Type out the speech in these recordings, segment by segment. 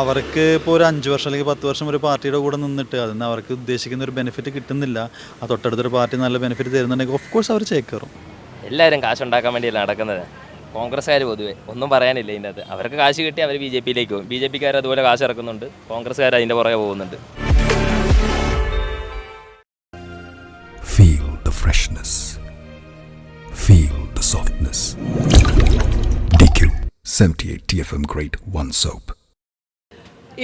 അവർക്ക് ഇപ്പോൾ ഒരു അഞ്ച് വർഷം അല്ലെങ്കിൽ പത്ത് വർഷം ഒരു പാർട്ടിയുടെ കൂടെ നിന്നിട്ട് അതിന് അവർക്ക് ഉദ്ദേശിക്കുന്ന ഒരു ബെനിഫിറ്റ് കിട്ടുന്നില്ല. ആ തൊട്ടടുത്തൊരു പാർട്ടി നല്ല ബെനിഫിറ്റ് തരുന്നുണ്ടെങ്കിൽ ഓഫ് കോഴ്സ് അവർ ചേക്കേറും. എല്ലാവരും കാശുണ്ടാക്കാൻ വേണ്ടിയല്ല നടക്കുന്നത്? കോൺഗ്രസ്സുകാർ പൊതുവെ ഒന്നും പറയാനില്ല ഇതിന്റെ അത് അവർക്ക് കാശ് കിട്ടി അവർ ബി ജെ പിയിലേക്ക് പോകും. ബി ജെ പിക്കാർ അതുപോലെ കാശ് ഇറക്കുന്നുണ്ട്. കോൺഗ്രസ്സുകാർ അതിന്റെ പുറകെ പോകുന്നുണ്ട്. Feel the freshness. Feel the softness. DQ 78 TFM Grade 1 Soap.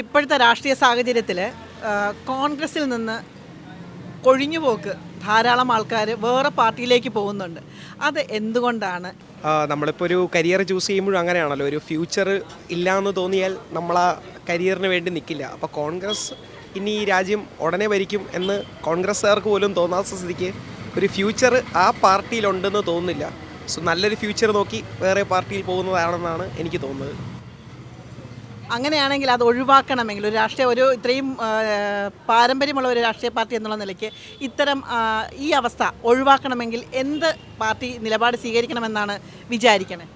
ഇപ്പോഴത്തെ രാഷ്ട്രീയ സാഹചര്യത്തിൽ കോൺഗ്രസിൽ നിന്ന് കൊഴിഞ്ഞുപോക്ക് ധാരാളം ആൾക്കാർ വേറെ പാർട്ടിയിലേക്ക് പോകുന്നുണ്ട്. അത് എന്തുകൊണ്ടാണ്? നമ്മളിപ്പോൾ ഒരു കരിയർ ചൂസ് ചെയ്യുമ്പോഴും അങ്ങനെയാണല്ലോ. ഒരു ഫ്യൂച്ചർ ഇല്ലയെന്ന് തോന്നിയാൽ നമ്മൾ ആ കരിയറിന് വേണ്ടി നിൽക്കില്ല അപ്പോൾ കോൺഗ്രസ് ഇനി ഈ രാജ്യം ഉടനെ ഭരിക്കും എന്ന് കോൺഗ്രസ്സുകാർക്ക് പോലും തോന്നാത്ത സ്ഥിതിക്ക് ഒരു ഫ്യൂച്ചർ ആ പാർട്ടിയിലുണ്ടെന്ന് തോന്നുന്നില്ല. സോ നല്ലൊരു ഫ്യൂച്ചർ നോക്കി വേറെ പാർട്ടിയിൽ പോകുന്നതാണെന്നാണ് എനിക്ക് തോന്നുന്നത്. അങ്ങനെയാണെങ്കിൽ അത് ഒഴിവാക്കണമെങ്കിൽ ഒരു രാഷ്ട്രീയ ഒരു ഇത്രയും പാരമ്പര്യമുള്ള ഒരു രാഷ്ട്രീയ പാർട്ടി എന്നുള്ള നിലയ്ക്ക് ഇത്തരം ഈ അവസ്ഥ ഒഴിവാക്കണമെങ്കിൽ എന്ത് പാർട്ടി നിലപാട് സ്വീകരിക്കണമെന്നാണ് വിചാരിക്കണേ?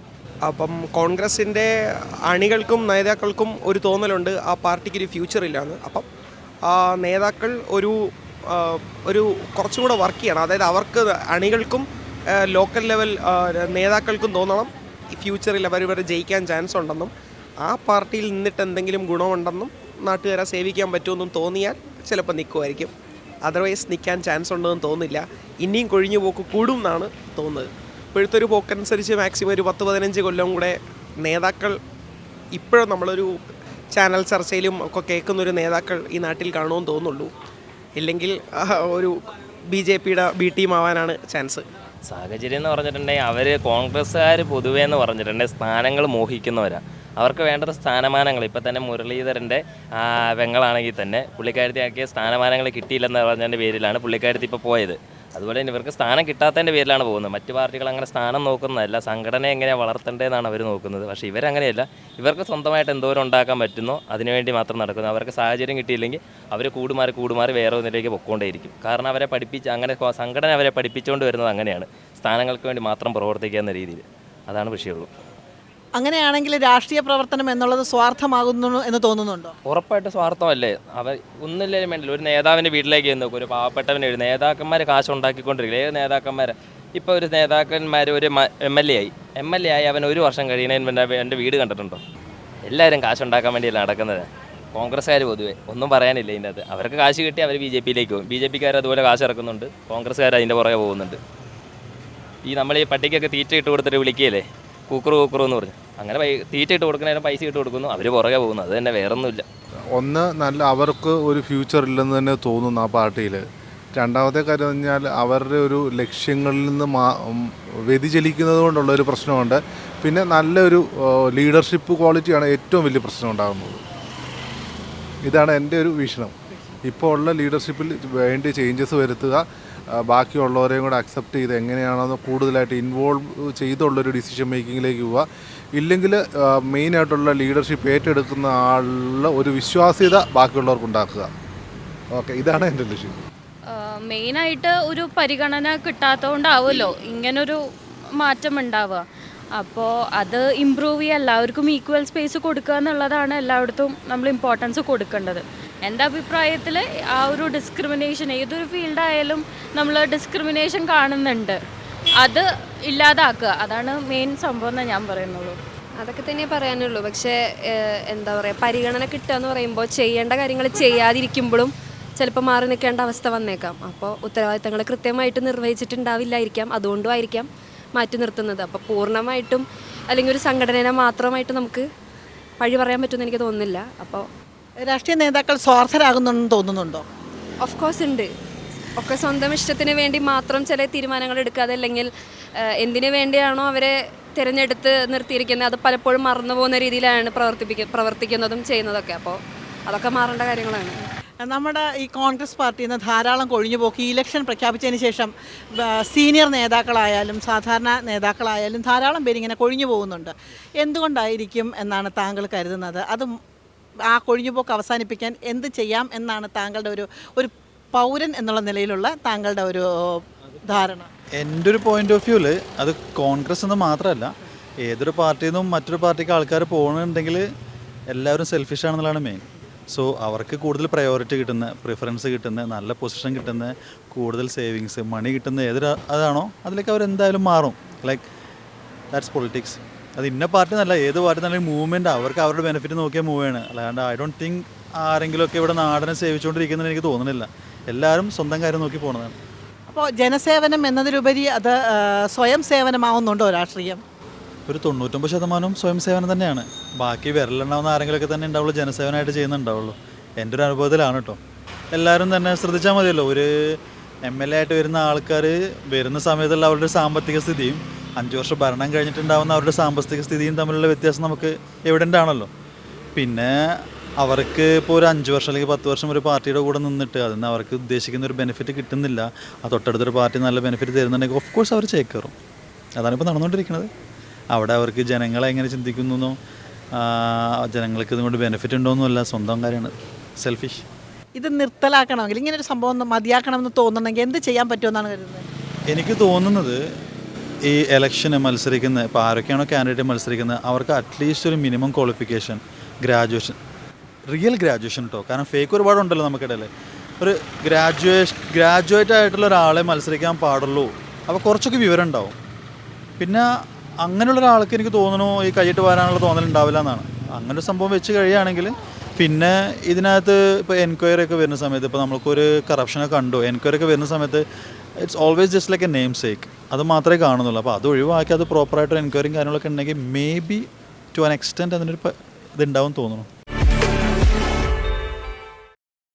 അപ്പം കോൺഗ്രസിന്റെ അണികൾക്കും നേതാക്കൾക്കും ഒരു തോന്നലുണ്ട് ആ പാർട്ടിക്ക് ഒരു ഫ്യൂച്ചർ ഇല്ലാന്ന് അപ്പം ആ നേതാക്കൾ ഒരു ഒരു കുറച്ചും കൂടെ വർക്ക് ചെയ്യണം. അതായത് അവർക്ക് അണികൾക്കും ലോക്കൽ ലെവൽ നേതാക്കൾക്കും തോന്നണം. ഫ്യൂച്ചറിൽ അവർ ഇവർ ജയിക്കാൻ ചാൻസ് ഉണ്ടെന്നും ആ പാർട്ടിയിൽ നിന്നിട്ട് എന്തെങ്കിലും ഗുണമുണ്ടെന്നും നാട്ടുകാരെ സേവിക്കാൻ പറ്റുമെന്നും തോന്നിയാൽ ചിലപ്പോൾ നിൽക്കുമായിരിക്കും അതർവൈസ് നിൽക്കാൻ ചാൻസ് ഉണ്ടെന്ന് തോന്നില്ല. ഇനിയും കൊഴിഞ്ഞു പോക്ക് കൂടും എന്നാണ് തോന്നുന്നത്. ഇപ്പോഴത്തെ പോക്കനുസരിച്ച് മാക്സിമം ഒരു പത്ത് പതിനഞ്ച് കൊല്ലം കൂടെ നേതാക്കൾ ഇപ്പോഴും നമ്മളൊരു ചാനൽ ചർച്ചയിലും ഒക്കെ കേൾക്കുന്ന ഒരു നേതാക്കൾ ഈ നാട്ടിൽ കാണുമെന്ന് തോന്നുള്ളൂ ഇല്ലെങ്കിൽ ഒരു ബി ജെ പിയുടെ ബി ടീം ആവാനാണ് ചാൻസ് സാഹചര്യം എന്ന് പറഞ്ഞിട്ടുണ്ടെങ്കിൽ അവർ കോൺഗ്രസ്സുകാർ പൊതുവേ എന്ന് പറഞ്ഞിട്ടുണ്ടെങ്കിൽ സ്ഥാനങ്ങൾ മോഹിക്കുന്നവരാണ് അവർക്ക് വേണ്ടത് സ്ഥാനമാനങ്ങൾ. ഇപ്പം തന്നെ മുരളീധരന്റെ വെങ്ങളാണെങ്കിൽ തന്നെ പുള്ളിക്കാരത്തി ആക്കിയ സ്ഥാനമാനങ്ങൾ കിട്ടിയില്ലെന്ന് പറഞ്ഞതിന്റെ പേരിലാണ് പുള്ളിക്കാരത്തി ഇപ്പോൾ പോയത്. അതുപോലെ തന്നെ ഇവർക്ക് സ്ഥാനം കിട്ടാത്തതിന്റെ പേരിലാണ് പോകുന്നത്. മറ്റു പാർട്ടികൾ അങ്ങനെ സ്ഥാനം നോക്കുന്നതല്ല സംഘടന എങ്ങനെയാണ് വളർത്തേണ്ടതെന്നാണ് അവർ നോക്കുന്നത്. പക്ഷേ ഇവരങ്ങനെയല്ല. ഇവർക്ക് സ്വന്തമായിട്ട് എന്തോരം ഉണ്ടാക്കാൻ പറ്റുന്നോ അതിനുവേണ്ടി മാത്രം നടക്കുന്നു. അവർക്ക് സാഹചര്യം കിട്ടിയില്ലെങ്കിൽ അവർ കൂടുമാറി കൂടുമാറി വേറെ ഒന്നിലേക്ക് പൊക്കോണ്ടേയിരിക്കും. കാരണം അവരെ പഠിപ്പിച്ച് അങ്ങനെ സംഘടന അവരെ പഠിപ്പിച്ചുകൊണ്ട് വരുന്നത് അങ്ങനെയാണ്. സ്ഥാനങ്ങൾക്ക് വേണ്ടി മാത്രം പ്രവർത്തിക്കുക എന്ന രീതിയിൽ. അതാണ് വിഷയമുള്ളൂ. അങ്ങനെയാണെങ്കിൽ രാഷ്ട്രീയ പ്രവർത്തനം എന്നുള്ളത് സ്വാർത്ഥമാകുന്നു എന്ന് തോന്നുന്നുണ്ടോ? ഉറപ്പായിട്ട് സ്വാർത്ഥമല്ലേ? അവർ ഒന്നില്ലേലും വേണ്ടില്ല. ഒരു നേതാവിന്റെ വീട്ടിലേക്ക് ചെന്ന് നോക്കും. ഒരു പാവപ്പെട്ടവനെ ഒരു നേതാക്കന്മാർ കാശ് ഉണ്ടാക്കിക്കൊണ്ടിരിക്കില്ല ഏത് നേതാക്കന്മാർ ഇപ്പോൾ ഒരു നേതാക്കന്മാർ ഒരു എം എൽ എ ആയി. എം എൽ എ ആയി അവൻ ഒരു വർഷം കഴിയുന്നതിന് മുന്നേ എന്റെ വീട് കണ്ടിട്ടുണ്ടോ? എല്ലാവരും കാശുണ്ടാക്കാൻ വേണ്ടിയല്ല നടക്കുന്നത്. കോൺഗ്രസ്സുകാർ പൊതുവെ ഒന്നും പറയാനില്ല ഇതിന്റെ അത് അവർക്ക് കാശ് കിട്ടി അവർ ബി ജെ പിയിലേക്ക് പോകും. ബി ജെ പിക്കാർ അതുപോലെ കാശ് ഇറക്കുന്നുണ്ട്. കോൺഗ്രസ്സുകാർ അതിന്റെ പുറകെ പോകുന്നുണ്ട്. ഈ നമ്മൾ ഈ പട്ടിക്കൊക്കെ തീറ്റ ഇട്ട് കൊടുത്തിട്ട് വിളിക്കുകയല്ലേ? കൂക്കുറു കൂക്കറു എന്ന് പറഞ്ഞു. അങ്ങനെ തീറ്റ ഇട്ട് കൊടുക്കുന്നതിന് പൈസ ഇട്ട് കൊടുക്കുന്നു. അവർ പുറകെ പോകുന്നു. അത് തന്നെ വേറൊന്നുമില്ല. ഒന്ന് നല്ല അവർക്ക് ഒരു ഫ്യൂച്ചർ ഇല്ലെന്ന് തന്നെ തോന്നുന്നു ആ പാർട്ടിയിൽ രണ്ടാമത്തെ കാര്യം പറഞ്ഞാൽ അവരുടെ ഒരു ലക്ഷ്യങ്ങളിൽ നിന്ന് മാ വ്യതിചലിക്കുന്നത് കൊണ്ടുള്ള ഒരു പ്രശ്നമുണ്ട്. പിന്നെ നല്ലൊരു ലീഡർഷിപ്പ് ക്വാളിറ്റിയാണ് ഏറ്റവും വലിയ പ്രശ്നം ഉണ്ടാകുന്നത്. ഇതാണ് എന്റെ ഒരു വീക്ഷണം. ഇപ്പോൾ ഉള്ള ലീഡർഷിപ്പിൽ വേണ്ടി ചേഞ്ചസ് വരുത്തുക ബാക്കിയുള്ളവരെയും കൂടെ അക്സെപ്റ്റ് ചെയ്ത് എങ്ങനെയാണെന്ന് കൂടുതലായിട്ട് ഇൻവോൾവ് ചെയ്തുള്ളൊരു ഡിസിഷൻ മേക്കിങ്ങിലേക്ക് പോവുക ഇല്ലെങ്കിൽ മെയിനായിട്ടുള്ള ലീഡർഷിപ്പ് ഏറ്റെടുക്കുന്ന ആളിൽ ഒരു വിശ്വാസ്യത ബാക്കിയുള്ളവർക്ക് ഉണ്ടാക്കുക ഓക്കെ ഇതാണ് എന്റെ ലക്ഷ്യം. മെയിനായിട്ട് ഒരു പരിഗണന കിട്ടാത്തതുകൊണ്ടാവുമല്ലോ ഇങ്ങനൊരു മാറ്റം ഉണ്ടാവുക അപ്പോൾ അത് ഇമ്പ്രൂവ് ചെയ്യുക എല്ലാവർക്കും ഈക്വൽ സ്പേസ് കൊടുക്കുക എന്നുള്ളതാണ് എല്ലായിടത്തും നമ്മൾ ഇമ്പോർട്ടൻസ് കൊടുക്കേണ്ടത്. എന്റെ അഭിപ്രായത്തിൽ ആ ഒരു ഡിസ്ക്രിമിനേഷൻ ഏതൊരു ഫീൽഡായാലും നമ്മൾ ഡിസ്ക്രിമിനേഷൻ കാണുന്നുണ്ട്. അത് ഇല്ലാതാക്കുക. അതാണ് മെയിൻ സംഭവം എന്ന് ഞാൻ പറയുന്നുള്ളൂ അതൊക്കെ തന്നെ പറയാനുള്ളൂ. പക്ഷേ എന്താ പറയുക പരിഗണന കിട്ടുക എന്ന് പറയുമ്പോൾ ചെയ്യേണ്ട കാര്യങ്ങൾ ചെയ്യാതിരിക്കുമ്പോഴും ചിലപ്പോൾ മാറി നിൽക്കേണ്ട അവസ്ഥ വന്നേക്കാം. അപ്പോൾ ഉത്തരവാദിത്തങ്ങൾ കൃത്യമായിട്ട് നിർവഹിച്ചിട്ടുണ്ടാവില്ലായിരിക്കാം. അതുകൊണ്ടും ആയിരിക്കാം മാറ്റി നിർത്തുന്നത്. അപ്പോൾ പൂർണമായിട്ടും അല്ലെങ്കിൽ ഒരു സംഘടനയെ മാത്രമായിട്ട് നമുക്ക് വഴി പറയാൻ പറ്റുമെന്ന് എനിക്ക് തോന്നുന്നില്ല. അപ്പോൾ രാഷ്ട്രീയ നേതാക്കൾ സ്വാർത്ഥരാകുന്നുണ്ടെന്ന് തോന്നുന്നുണ്ടോ? ഓഫ് കോഴ്സ് ഉണ്ട്. ഒക്കെ സ്വന്തം ഇഷ്ടത്തിന് വേണ്ടി മാത്രം ചില തീരുമാനങ്ങൾ എടുക്കാതെ അല്ലെങ്കിൽ എന്തിനു വേണ്ടിയാണോ അവരെ തിരഞ്ഞെടുത്ത് നിർത്തിയിരിക്കുന്നത് അത് പലപ്പോഴും മറന്നു പോകുന്ന രീതിയിലാണ് പ്രവർത്തിപ്പിക്ക പ്രവർത്തിക്കുന്നതും ചെയ്യുന്നതൊക്കെ. അപ്പോൾ അതൊക്കെ മാറേണ്ട കാര്യങ്ങളാണ്. നമ്മുടെ ഈ കോൺഗ്രസ് പാർട്ടിയിൽ നിന്ന് ധാരാളം കൊഴിഞ്ഞുപോക്കി ഈ ഇലക്ഷൻ പ്രഖ്യാപിച്ചതിന് ശേഷം സീനിയർ നേതാക്കളായാലും സാധാരണ നേതാക്കളായാലും ധാരാളം പേര് ഇങ്ങനെ കൊഴിഞ്ഞു പോകുന്നുണ്ട്. എന്തുകൊണ്ടായിരിക്കും എന്നാണ് താങ്കൾ കരുതുന്നത്? അത് ആ കൊഴിഞ്ഞുപോക്ക് അവസാനിപ്പിക്കാൻ എന്ത് ചെയ്യാം എന്നാണ് താങ്കളുടെ ഒരു ഒരു പൗരൻ എന്നുള്ള നിലയിലുള്ള താങ്കളുടെ ഒരു ധാരണ. എന്റെ ഒരു പോയിന്റ് ഓഫ് വ്യൂൽ അത് കോൺഗ്രസ് എന്ന് മാത്രമല്ല ഏതൊരു പാർട്ടിയിൽ നിന്നും മറ്റൊരു പാർട്ടിക്ക് ആൾക്കാർ പോകണമെന്നുണ്ടെങ്കിൽ എല്ലാവരും സെൽഫിഷ് ആണെന്നുള്ളതാണ് മെയിൻ സോ അവർക്ക് കൂടുതൽ പ്രയോറിറ്റി കിട്ടുന്ന പ്രിഫറൻസ് കിട്ടുന്ന നല്ല പൊസിഷൻ കിട്ടുന്ന കൂടുതൽ സേവിങ്സ് മണി കിട്ടുന്ന ഏതൊരു അതാണോ അതിലേക്ക് അവർ എന്തായാലും മാറും. ലൈക്ക് ദാറ്റ്സ് പൊളിറ്റിക്സ് അത് ഇന്ന പാർട്ടി എന്നല്ല ഏത് പാർട്ടി നല്ല മൂവ്മെന്റ് അവർക്ക് അവരുടെ ബെനിഫിറ്റ് നോക്കിയാൽ മൂവ് ചെയ്യണം. അല്ലാണ്ട് ഐ ഡോണ്ട് തിങ്ക് ആരെങ്കിലുമൊക്കെ ഇവിടെ നാടനെ സേവിച്ചുകൊണ്ടിരിക്കുന്നതെന്ന് എനിക്ക് തോന്നുന്നില്ല. എല്ലാവരും സ്വന്തം കാര്യം നോക്കി പോകുന്നതാണ് അപ്പോൾ ജനസേവനം എന്നതിലുപരി അത് സ്വയം സേവനമാവുന്നുണ്ടോ രാഷ്ട്രീയം? ഒരു തൊണ്ണൂറ്റൊമ്പത് ശതമാനവും സ്വയം സേവനം തന്നെയാണ്. ബാക്കി വിരലുണ്ടാവുന്ന ആരെങ്കിലുമൊക്കെ തന്നെ ഉണ്ടാവുള്ളൂ ജനസേവനമായിട്ട് ചെയ്യുന്നുണ്ടാവുള്ളൂ. എന്റെ ഒരു അനുഭവത്തിലാണ് കേട്ടോ എല്ലാവരും തന്നെ ശ്രദ്ധിച്ചാൽ മതിയല്ലോ. ഒരു എം എൽ എ ആയിട്ട് വരുന്ന ആൾക്കാർ വരുന്ന സമയത്തുള്ള അവരുടെ സാമ്പത്തിക സ്ഥിതിയും അഞ്ച് വർഷം ഭരണം കഴിഞ്ഞിട്ടുണ്ടാവുന്ന അവരുടെ സാമ്പത്തിക സ്ഥിതിയും തമ്മിലുള്ള വ്യത്യാസം നമുക്ക് എവിഡന്റ് ആണല്ലോ പിന്നെ അവർക്ക് ഇപ്പോൾ ഒരു അഞ്ച് വർഷം അല്ലെങ്കിൽ പത്ത് വർഷം ഒരു പാർട്ടിയുടെ കൂടെ നിന്നിട്ട് അതിന് അവർക്ക് ഉദ്ദേശിക്കുന്ന ഒരു ബെനിഫിറ്റ് കിട്ടുന്നില്ല. ആ തൊട്ടടുത്തൊരു പാർട്ടി നല്ല ബെനിഫിറ്റ് തരുന്നുണ്ടെങ്കിൽ ഓഫ് കോഴ്സ് അവർ ചേക്കേറും. അതാണ് ഇപ്പോൾ നടന്നുകൊണ്ടിരിക്കുന്നത്. അവിടെ അവർക്ക് ജനങ്ങളെ എങ്ങനെ ചിന്തിക്കുന്നു ജനങ്ങൾക്ക് ഇതുകൊണ്ട് ബെനിഫിറ്റ് ഉണ്ടോയെന്നല്ല സ്വന്തം കാര്യമാണ്. സെൽഫിഷ് ഇത് നിർത്തലാക്കണമെങ്കിൽ ഇങ്ങനെ ഒരു സംഭവം മതിയാക്കണമെന്ന് തോന്നണമെങ്കിൽ എന്ത് ചെയ്യാൻ പറ്റുമെന്നാണ് കരുതുന്നത്? എനിക്ക് തോന്നുന്നത് ഈ ഇലക്ഷന് മത്സരിക്കുന്ന ഇപ്പോൾ ആരൊക്കെയാണോ കാൻഡിഡേറ്റ് മത്സരിക്കുന്നത് അവർക്ക് അറ്റ്ലീസ്റ്റ് ഒരു minimum qualification graduation real graduation കേട്ടോ കാരണം ഫേക്ക് ഒരുപാടുണ്ടല്ലോ നമുക്കിടയിൽ ഒരു ഗ്രാജുവേഷൻ ഗ്രാജുവേറ്റ് ആയിട്ടുള്ള ഒരാളെ മത്സരിക്കാൻ പാടുള്ളൂ. അപ്പോൾ കുറച്ചൊക്കെ വിവരം ഉണ്ടാവും പിന്നെ അങ്ങനെയുള്ള ഒരാൾക്ക് എനിക്ക് തോന്നുന്നു ഈ കൈയിട്ട് വരാനുള്ള തോന്നൽ ഉണ്ടാവില്ല എന്നാണ്. അങ്ങനെ ഒരു സംഭവം വെച്ച് കഴിയുകയാണെങ്കിൽ പിന്നെ ഇതിനകത്ത് ഇപ്പോൾ എൻക്വയറി ഒക്കെ വരുന്ന സമയത്ത് ഇപ്പോൾ നമുക്കൊരു കറപ്ഷനൊക്കെ കണ്ടു. എൻക്വയറി ഒക്കെ വരുന്ന സമയത്ത് it's always just like a name sake അത് മാത്രമേ കാണുന്നുള്ളൂ. അപ്പോൾ അത് ഒഴിവാക്കി അത് പ്രോപ്പറായിട്ട് എൻക്വയറിയും കാര്യങ്ങളൊക്കെ ഉണ്ടെങ്കിൽ maybe to an extent അതിനൊരു ഇതുണ്ടാവും തോന്നുന്നു.